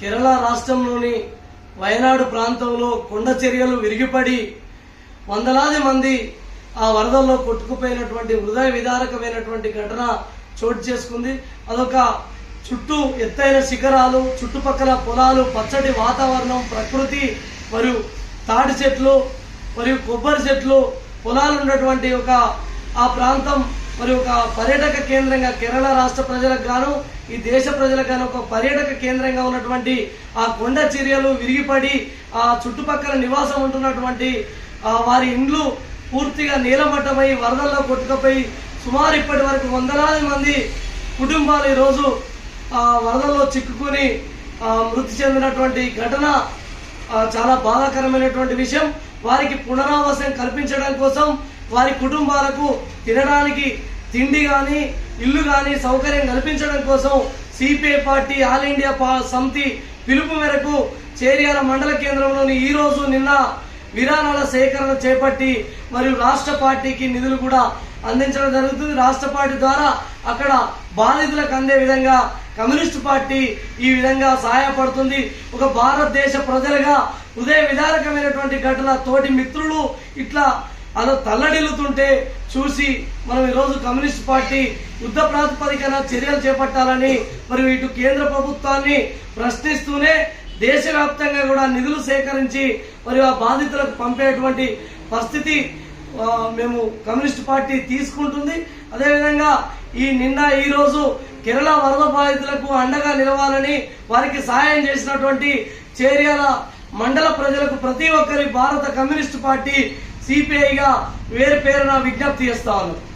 కేరళ రాష్ట్రంలోని వయనాడు ప్రాంతంలో కొండ చర్యలు విరిగిపడి వందలాది మంది ఆ వరదల్లో కొట్టుకుపోయినటువంటి హృదయ విదారకమైనటువంటి ఘటన చోటు చేసుకుంది. అదొక చుట్టూ ఎత్తైన శిఖరాలు చుట్టుపక్కల పొలాలు పచ్చటి వాతావరణం ప్రకృతి మరియు తాటి చెట్లు మరియు కొబ్బరి చెట్లు పొలాలు ఉన్నటువంటి ఒక ఆ ప్రాంతం మరి ఒక పర్యాటక కేంద్రంగా కేరళ రాష్ట్ర ప్రజలకు గాను ఈ దేశ ప్రజలకు గాను ఒక పర్యాటక కేంద్రంగా ఉన్నటువంటి ఆ కొండ చర్యలు విరిగిపడి ఆ చుట్టుపక్కల నివాసం ఉంటున్నటువంటి వారి ఇండ్లు పూర్తిగా నీలమట్టమై వరదల్లో కొట్టుకుపోయి సుమారు ఇప్పటి వరకు వందలాది మంది కుటుంబాలు ఈరోజు ఆ వరదల్లో చిక్కుకుని మృతి చెందినటువంటి ఘటన చాలా బాధాకరమైనటువంటి విషయం. వారికి పునరావాసం కల్పించడం కోసం వారి కుటుంబాలకు తినడానికి తిండి కానీ ఇల్లు కానీ సౌకర్యం కల్పించడం కోసం సిపిఐ పార్టీ ఆల్ ఇండియా పా- సమితి పిలుపు మేరకు చేరియాల మండల కేంద్రంలోని ఈరోజు నిన్న విరాళాల సేకరణ చేపట్టి మరియు రాష్ట్ర పార్టీకి నిధులు కూడా అందించడం జరుగుతుంది. రాష్ట్ర పార్టీ ద్వారా అక్కడ బాధితులకు అందే విధంగా కమ్యూనిస్ట్ పార్టీ ఈ విధంగా సహాయపడుతుంది. ఒక భారతదేశ ప్రజలుగా హృదయ విధారకమైనటువంటి ఘటన తోటి మిత్రులు ఇట్లా అలా తల్లడిల్లుతుంటే చూసి మనం ఈరోజు కమ్యూనిస్ట్ పార్టీ యుద్ధ ప్రాతిపదికన చర్యలు చేపట్టాలని మరియు ఇటు కేంద్ర ప్రభుత్వాన్ని ప్రశ్నిస్తూనే దేశవ్యాప్తంగా కూడా నిధులు సేకరించి మరియు ఆ బాధితులకు పంపేటువంటి పరిస్థితి మేము కమ్యూనిస్ట్ పార్టీ తీసుకుంటుంది. అదేవిధంగా ఈ నిన్న ఈరోజు కేరళ వరద బాధితులకు అండగా నిలవాలని వారికి సహాయం చేసినటువంటి చేర్యాల మండల ప్రజలకు ప్రతి ఒక్కరి భారత కమ్యూనిస్ట్ పార్టీ సిపిఐగా వేరు పేరున విజ్ఞప్తి చేస్తాను.